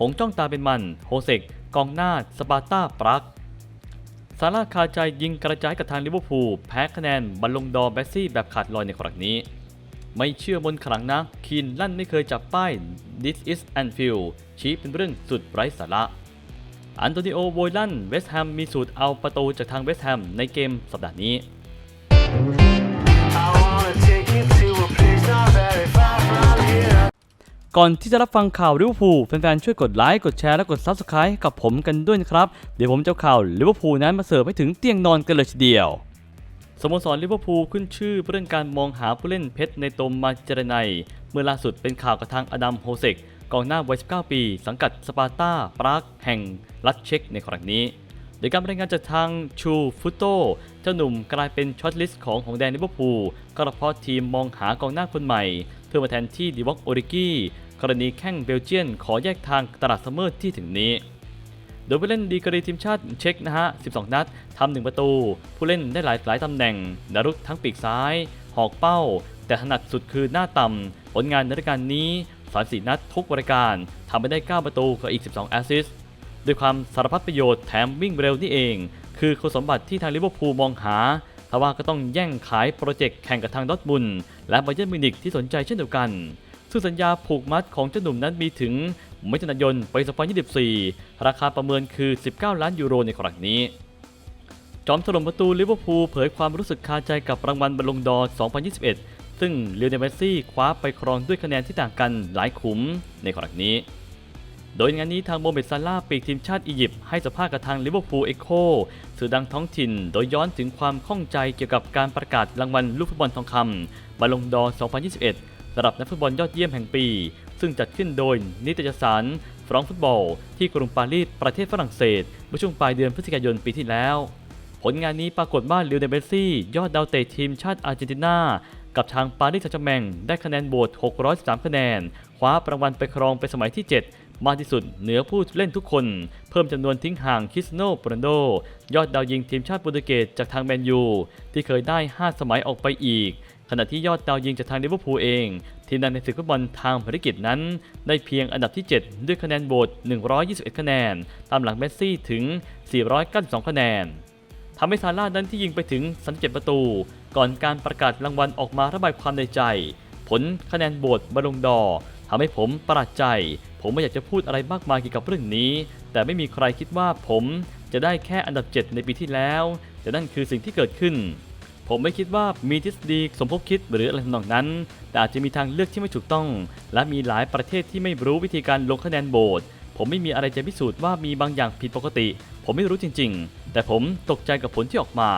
หงจ้องตาเป็นมัน โฮเซกกองหน้า สปาร์ตาปรากซาร่าคาใจยิงกระจายกับทางลิเวอร์พูลแพ้คะแนนบอลลงดอร์แบสซี่แบบขาดลอยในครั้งนี้ ไม่เชื่อบนขลังนะ คีนลั่นไม่เคยจับป้าย This is Anfield ชี้เป็นเรื่องสุดไร้สาระอันโตนิโอโวยลันเวสต์แฮมมีสูตรเอาประตูจากทางเวสต์แฮมในเกมสัปดาห์นี้ I wanna take you to a place not very far from. ก่อนที่จะรับฟังข่าวลิเวอร์พูลแฟนๆช่วยกดไลค์กดแชร์และกด Subscribe กับผมกันด้วยนะครับ เดี๋ยวผมจะข่าวลิเวอร์พูลนั้นมาเสิร์ฟให้ถึงเตียงนอนกันเลยทีเดียวสโมสรลิเวอร์พูลขึ้นชื่อเรื่องการมองหาผู้เล่นเพชรในตมมาเจรไนเมื่อล่าสุดเป็นข่าวกับทางอดัมโฮเซกกองหน้าวัย 19 ปี สังกัดสปาร์ตาปรากแห่งรัฐเช็กในครั้งนี้โดยการรายงานจากทางชูฟุโตเจ้าหนุ่มกลายเป็นช็อตลิสต์ของหงแดงลิเวอร์พูลก็เพราะทีมมองหากองหน้าคนใหม่ เพื่อมาแทนที่ดีวอกโอริกี้กรณีแข้งเบลเจียนขอแยกทางตลาดซัมเมอร์ที่ถึงนี้ โดยผู้เล่นดีกรีทีมชาติเช็กนะฮะ 12 นัดทำหนึ่งประตู ผู้เล่นได้หลายหลายตำแหน่งดารุกทั้งปีกซ้าย หอกเป้า แต่ถนัดสุดคือหน้าต่ำผลงานในรายการนี้ 34 นัดทุกรายการทำไปได้ 9 ประตูกับอีก 12 แอสซิสต์ ด้วยความสารพัดประโยชน์แถมวิ่งเร็วนี่เอง คือคุณสมบัติที่ทางลิเวอร์พูลมองหาทว่าก็ต้องแย่งขายโปรเจกต์แข่งกับทางดอทมุนและบเยิร์นมิวนิกที่สนใจเช่นเดียวกัน ซึ่งสัญญาผูกมัดของเจ้าหนุ่มนั้นมีถึงมิถุนายนปี2024 ราคาประเมินคือ 19 ล้านยูโรในครั้งนี้ จอมถล่มประตูลิเวอร์พูลเผยความรู้สึกคาใจกับรางวัลบอลลงดอร์ 2021 ซึ่งเลโอเนลเมซี่คว้าไปครองด้วยคะแนนที่ต่างกันหลายขุมในครั้งนี้ โดยงานนี้ทางโมเมดซาร่าปีกทีมชาติอียิปต์ให้สัมภาษณ์กับทางลิเวอร์พูลเอ็กโคสื่อดังท้องถิ่น โดยย้อนถึงความข้องใจเกี่ยวกับการประกาศรางวัลลูกฟุตบอลทองคำบอลงดอร์2021สำหรับนักฟุตบอลยอดเยี่ยมแห่งปี ซึ่งจัดขึ้นโดยนิตยสารฟรองฟุตบอล ที่กรุงปารีสประเทศฝรั่งเศสเมื่อช่วงปลายเดือนพฤศจิกายนปีที่แล้ว ผลงานนี้ปรากฏว่าลิวเนเบซี่ยอดดาวเตะทีมชาติอาร์เจนตินากับทางปารีสแซงต์แชร์แมงได้คะแนนโหวต613 คะแนน คว้ารางวัลไปครองเป็นสมัยที่ 7 มากที่สุดเหนือผู้เล่นทุกคน เพิ่มจำนวนทิ้งห่างคริสโนโปรนโด ยอดดาวยิงทีมชาติโปรตุเกสจากทางแมนยู ที่เคยได้ 5 สมัยออกไปอีก ขณะที่ยอดดาวยิงจากทางลิเวอร์พูลเอง ทีมนั้นในศึกฟุตบอลทางภารกิจนั้น ได้เพียงอันดับที่ 7 ด้วยคะแนนโหวต121 คะแนน ตามหลังเมสซี่ถึง 492 คะแนนทำให้ซาร่านั้นที่ยิงไปถึง 37 ประตู ก่อนการประกาศรางวัลออกมาระบายความในใจ ผลคะแนนโหวตบอลลงดอทำให้ผมประหลาดใจ ผมไม่อยากจะพูดอะไรมากมายเกี่ยวกับเรื่องนี้ แต่ไม่มีใครคิดว่าผมจะได้แค่อันดับ 7 ในปีที่แล้ว แต่นั่นคือสิ่งที่เกิดขึ้น ผมไม่คิดว่ามีทฤษฎีสมคบคิดหรืออะไรทำนองนั้น แต่อาจจะมีทางเลือกที่ไม่ถูกต้อง และมีหลายประเทศที่ไม่รู้วิธีการลงคะแนนโหวตผมไม่มีอะไรจะพิสูจน์ว่ามีบางอย่างผิดปกติ ผมไม่รู้จริง ๆ แต่ผมตกใจกับผลที่ออกมา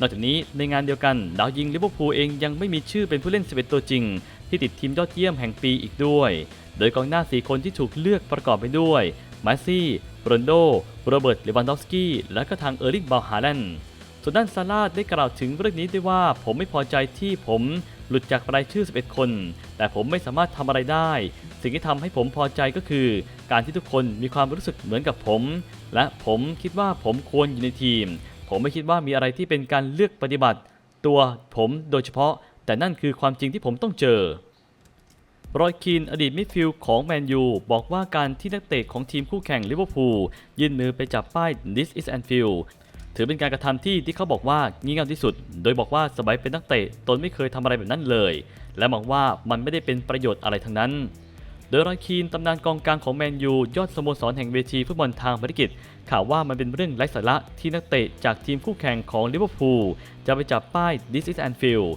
นอกจากนี้ในงานเดียวกันดาวยิงลิเวอร์พูลเองยังไม่มีชื่อเป็นผู้เล่น 11 ตัวจริง ที่ติดทีมยอดเยี่ยมแห่งปีอีกด้วย โดยกองหน้า 4 คนที่ถูกเลือกประกอบไปด้วยมาซี่โรนโด โรเบิร์ตเลวันดอฟสกี้ และก็ทางเออร์ลิงบาฮาแลนด์ส่วนด้านซาร่าได้กล่าวถึงเรื่องนี้ด้วยว่าผมไม่พอใจที่ผมหลุดจากรายชื่อ 11 คน แต่ผมไม่สามารถทำอะไรได้ สิ่งที่ทำให้ผมพอใจก็คือ การที่ทุกคนมีความรู้สึกเหมือนกับผม และผมคิดว่าผมควรอยู่ในทีม ผมไม่คิดว่ามีอะไรที่เป็นการเลือกปฏิบัติ ตัวผมโดยเฉพาะ แต่นั่นคือความจริงที่ผมต้องเจอ รอยคีนอดีตมิดฟิลด์ของแมนยูบอกว่าการที่นักเตะของทีมคู่แข่งลิเวอร์พูลยื่นมือไปจับป้าย This is Anfield ถือเป็นการกระทำที่ที่เขาบอกว่างี่เง่าที่สุด โดยบอกว่าสมัยเป็นนักเตะตนไม่เคยทำอะไรแบบนั้นเลย และมองว่ามันไม่ได้เป็นประโยชน์อะไรทั้งนั้น โดยรอยคีนตำนานกองกลางของแมนยูยอดสโมสรแห่งเวทีฟุตบอลทางภารกิจ ข่าวว่ามันเป็นเรื่องไร้สาระที่นักเตะจากทีมคู่แข่งของลิเวอร์พูลจะไปจับป้าย This is Anfield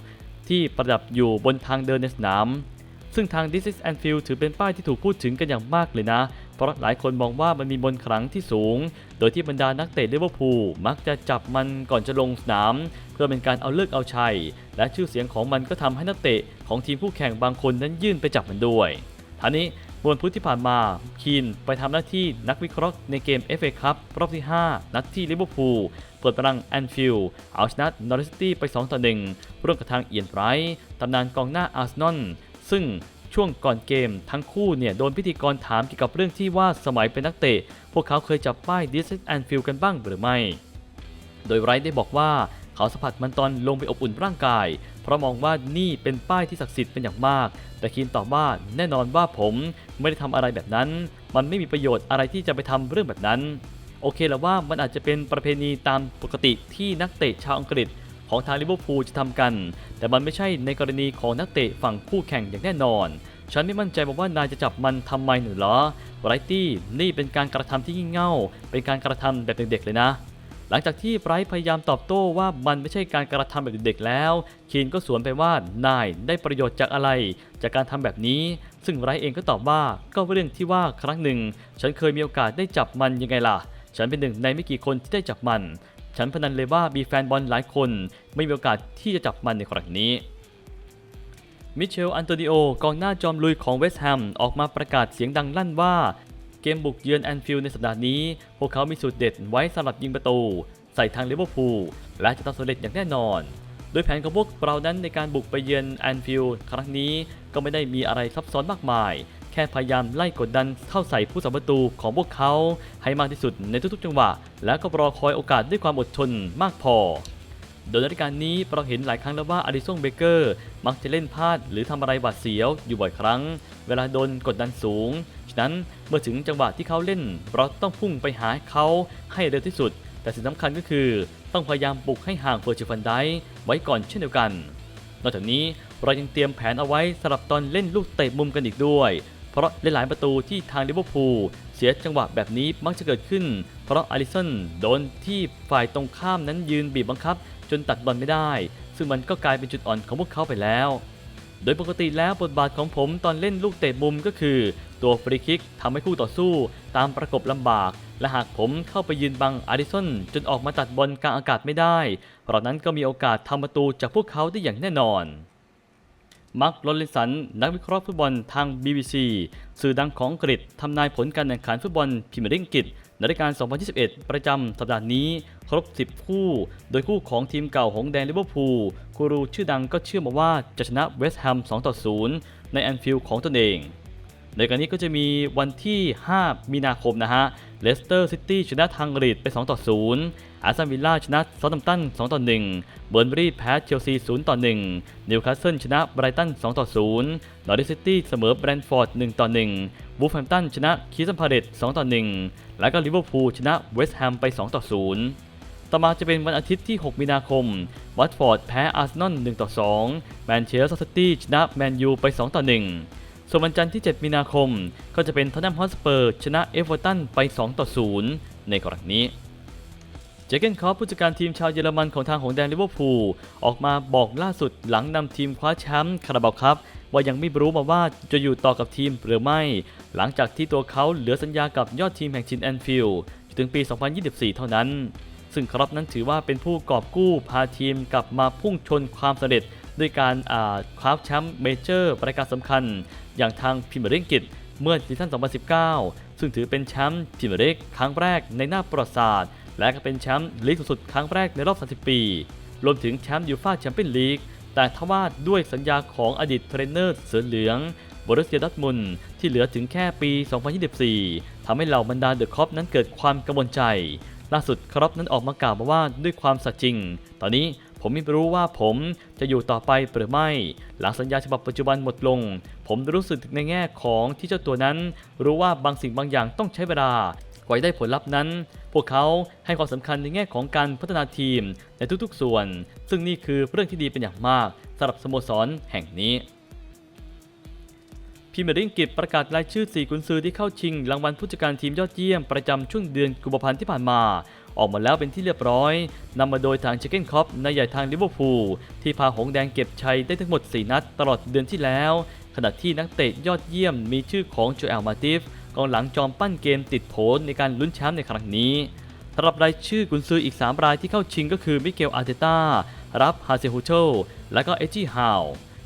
ที่ประดับอยู่บนทางเดินในสนาม ซึ่งทาง This is Anfield ถือเป็นป้ายที่ถูกพูดถึงกันอย่างมากเลยนะ เพราะหลายคนมองว่ามันมีมนขลังที่สูง โดยที่บรรดานักเตะลิเวอร์พูลมักจะจับมันก่อนจะลงสนาม เพื่อเป็นการเอาเลิกเอาชัย และชื่อเสียงของมันก็ทำให้นักเตะของทีมคู่แข่งบางคนนั้นยื่นไปจับมันด้วยท่านี้มื่อวันพุธที่ผ่านมา คีนไปทำหน้าที่นักวิเคราะห์ในเกม FA คัพรอบที่ 5 นัดที่ลิเวอร์พูลเปิดประดังแอนฟิลด์เอาชนะนอริสตี้ไป 2 ต่อ 1 ร่วมกับทางเอียนไรท์ตำนานกองหน้าอาร์เซนอล ซึ่งช่วงก่อนเกมทั้งคู่เนี่ยโดนพิธีกรถามเกี่ยวกับเรื่องที่ว่าสมัยเป็นนักเตะ พวกเขาเคยจับป้าย This is Anfield กันบ้างหรือไม่ โดยไรท์ได้บอกว่าเขาสัมผัสมันตอนลงไปอบอุ่นร่างกาย เพราะมองว่านี่เป็นป้ายที่ศักดิ์สิทธิ์เป็นอย่างมาก แต่คีนตอบว่าแน่นอนว่าผมไม่ได้ทำอะไรแบบนั้น มันไม่มีประโยชน์อะไรที่จะไปทำเรื่องแบบนั้น โอเคแล้วว่ามันอาจจะเป็นประเพณีตามปกติที่นักเตะชาวอังกฤษ ของทางลิเวอร์พูลจะทำกัน แต่มันไม่ใช่ในกรณีของนักเตะฝั่งคู่แข่งอย่างแน่นอน ฉันไม่มั่นใจบอกว่านายจะจับมันทำไมหรือเหรอไรตี้นี่เป็นการกระทำที่งี่เง่า เป็นการกระทำแบบเด็กๆเลยนะ หลังจากที่ไบรท์พยายามตอบโต้ว่ามันไม่ใช่การกระทำแบบเด็กๆแล้ว คีนก็สวนไปว่านายได้ประโยชน์จากอะไร จากการทำแบบนี้ ซึ่งไบรท์เองก็ตอบว่าก็เรื่องที่ว่าครั้งหนึ่ง ฉันเคยมีโอกาสได้จับมันยังไงล่ะฉันเป็นหนึ่งในไม่กี่คนที่ได้จับมัน ฉันพนันเลยว่ามีแฟนบอลหลายคน ไม่มีโอกาสที่จะจับมันในครั้งนี้ มิเชล อันโตนิโอ กองหน้าจอมลุยของเวสต์แฮม ออกมาประกาศเสียงดังลั่นว่าเกมบุกเยือนแอนฟิลด์ในสัปดาห์นี้ พวกเขามีสูตรเด็ดไว้สำหรับยิงประตู ใส่ทางลิเวอร์พูลและจะต้องสำเร็จอย่างแน่นอนโดยแผนของพวกเรานั้นในการบุกไปเยือนแอนฟิลด์ครั้งนี้ก็ไม่ได้มีอะไรซับซ้อนมากมาย แค่พยายามไล่กดดันเข้าใส่ผู้สัมประตูของพวกเขา ให้มากที่สุดในทุกๆ จังหวะ แล้วก็รอคอยโอกาสด้วยความอดทนมากพอ โดยในรายการนี้เราเห็นหลายครั้งแล้วว่าอดิซงเบเกอร์มักจะเล่นพลาดหรือทำอะไรบาดเสียวอยู่บ่อยครั้ง เวลาโดนกดดันสูง ฉะนั้นเมื่อถึงจังหวะที่เขาเล่น เราต้องพุ่งไปหาเขาให้เร็วที่สุด แต่สิ่งสำคัญก็คือต้องพยายามบุกให้ห่างเฟอร์จิฟันไดไว้ก่อนเช่นเดียวกันนอกจากนี้เรายังเตรียมแผนเอาไว้สำหรับตอนเล่นลูกเตะมุมกันอีกด้วย เพราะหลายๆประตูที่ทางลิเวอร์พูลเสียจังหวะแบบนี้มักจะเกิดขึ้น เพราะอาริสันโดนที่ฝ่ายตรงข้ามนั้นยืนบีบบังคับ จนตัดบอลไม่ได้ ซึ่งมันก็กลายเป็นจุดอ่อนของพวกเขาไปแล้ว โดยปกติแล้วบทบาทของผมตอนเล่นลูกเตะมุมก็คือ ตัวฟรีคิกทำให้คู่ต่อสู้ ตามประกบลำบาก และหากผมเข้าไปยืนบังอาริสันจนออกมาตัดบอลกลางอากาศไม่ได้เรานั้นก็มีโอกาสทำประตูจากพวกเขาได้อย่างแน่นอน มาร์คโรลลินสัน นักวิเคราะห์ฟุตบอลทาง BBC สื่อดังของอังกฤษทำนายผลการแข่งขันฟุตบอลพรีเมียร์ลีกอังกฤษในรายการ 2021 ประจำสัปดาห์นี้ ครบ 10 คู่ โดยคู่ของทีมเก่าหงแดงลิเวอร์พูลกูรูชื่อดังก็เชื่อมาว่าจะชนะเวสต์แฮม 2-0 ในแอนฟิลด์ของตนเอง ในการนี้ก็จะมีวันที่ 5 มีนาคมนะฮะเลสเตอร์ซิตี้ชนะทางกรีดไป 2 ต่อ 0 อาร์เซนวิลล่าชนะซอลตัมตัน 2 ต่อ 1 เบิร์นบรีแพ้เชลซี 0 ต่อ 1 นิวคาสเซิลชนะไบรตัน 2 ต่อ 0 นอริสซิตี้เสมอแบรนท์ฟอร์ด 1 ต่อ1วูฟแฮมตันชนะคีสันพาเดต 2 ต่อ 1 แล้วก็ลิเวอร์พูลชนะเวสต์แฮมไป 2 ต่อ 0ต่อมาจะเป็นวันอาทิตย์ที่ 6 มีนาคม วัตฟอร์ดแพ้อาร์เซนอล 1 ต่อ 2 แมนเชสเตอร์ซิตี้ชนะแมนยูไป 2 ต่อ 1 ส่วนวันจันทร์ที่ 7 มีนาคม ก็จะเป็นทอตแนมฮอสเปอร์ชนะเอฟเวอร์ตันไป 2 ต่อ 0 ในกรณีนี้ เจเกนคอปผู้จัดการทีมชาวเยอรมันของทางหงแดงลิเวอร์พูลออกมาบอกล่าสุดหลังนำทีมคว้าแชมป์คาราบาวครับว่ายังไม่รู้มาว่าจะอยู่ต่อกับทีมหรือไม่ หลังจากที่ตัวเขาเหลือสัญญากับยอดทีมแห่งชินแอนฟิลด์ถึงปี 2024 เท่านั้น ซึ่งครับนั้นถือว่าเป็นผู้กอบกู้พาทีมกลับมาพุ่งชนความสำเร็จ ด้วยการคว้าแชมป์เมเจอร์รายการสำคัญ อย่างทางพรีเมียร์ลีกอังกฤษเมื่อซีซั่น 2019 ซึ่งถือเป็นแชมป์พรีเมียร์ลีกครั้งแรกในหน้าประวัติศาสตร์ และก็เป็นแชมป์ลีกสูงสุดครั้งแรกในรอบ 30 ปี รวมถึงแชมป์ยูฟ่าแชมเปี้ยนลีก แต่ทว่าด้วยสัญญาของอดีตเทรนเนอร์เสือเหลืองบรุสเซียดอร์ทมุนที่เหลือถึงแค่ปี 2024ทำให้เหล่าบรรดาเดอะคอปนั้นเกิดความกังวลใจ ล่าสุดครอปนั้นออกมากล่าวมาว่าด้วยความสัตย์จริง ตอนนี้ ผมไม่รู้ว่าผมจะอยู่ต่อไปหรือไม่ หลังสัญญาฉบับปัจจุบันหมดลง ผมรู้สึกในแง่ของที่เจ้าตัวนั้น รู้ว่าบางสิ่งบางอย่างต้องใช้เวลากว่าจะได้ผลลัพธ์นั้น พวกเขาให้ความสำคัญในแง่ของการพัฒนาทีมในทุกๆส่วน ซึ่งนี่คือเรื่องที่ดีเป็นอย่างมากสำหรับสโมสรแห่งนี้พรีเมียร์ลีกอังกฤษประกาศรายชื่อ 4 กุนซือที่เข้าชิงรางวัลผู้จัดการทีมยอดเยี่ยมประจำช่วงเดือนกุมภาพันธ์ที่ผ่านมา ออกมาแล้วเป็นที่เรียบร้อยนำมาโดยทางเชเกนคอปในใหญ่ทางลิเวอร์พูลที่พาหงแดงเก็บชัยได้ทั้งหมด 4 นัดตลอดเดือนที่แล้ว ขณะที่นักเตะยอดเยี่ยมมีชื่อของโจเอลมาติฟกองหลังจอมปั้นเกมติดโผในการลุ้นแชมป์ในครั้งนี้สำหรับรายชื่อกุนซืออีก 3 รายที่เข้าชิงก็คือมิเกลอาร์เตต้ารับฮาเซฮูโชและก็เอจิฮาว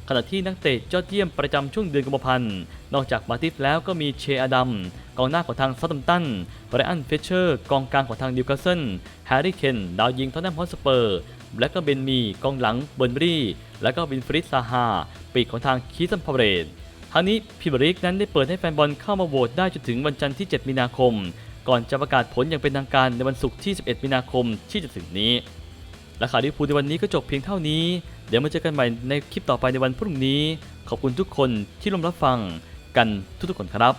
ขณะที่นักเตะยอดเยี่ยมประจำช่วงเดือนกุมภาพันธ์ นอกจากมาติฟแล้วก็มีเชอดัม กองหน้าของทางซัตตัมตันไบรอันเฟเชอร์ กองกลางของทางนิวคาสเซิลแฮร์รี่เคนดาวยิงทอตแนมฮอสเปอร์และก็เบนมีกองหลังเบิร์นบรีและก็วินฟริดซาฮาปีกของทางคีสันพาเรตทั้งนี้พิบริกนั้นได้เปิดให้แฟนบอลเข้ามาโหวตได้จนถึงวันจันทร์ที่ 7 มีนาคม ก่อนจะประกาศผลอย่างเป็นทางการในวันศุกร์ที่ 11 มีนาคมที่จะถึงนี้และข่าวลิเวอร์พูลในวันนี้ก็จบเพียงเท่านี้ เดี๋ยวมาเจอกันใหม่ในคลิปต่อไปในวันพรุ่งนี้ ขอบคุณทุกคนที่ร่วมรับฟังกันทุกๆคนครับ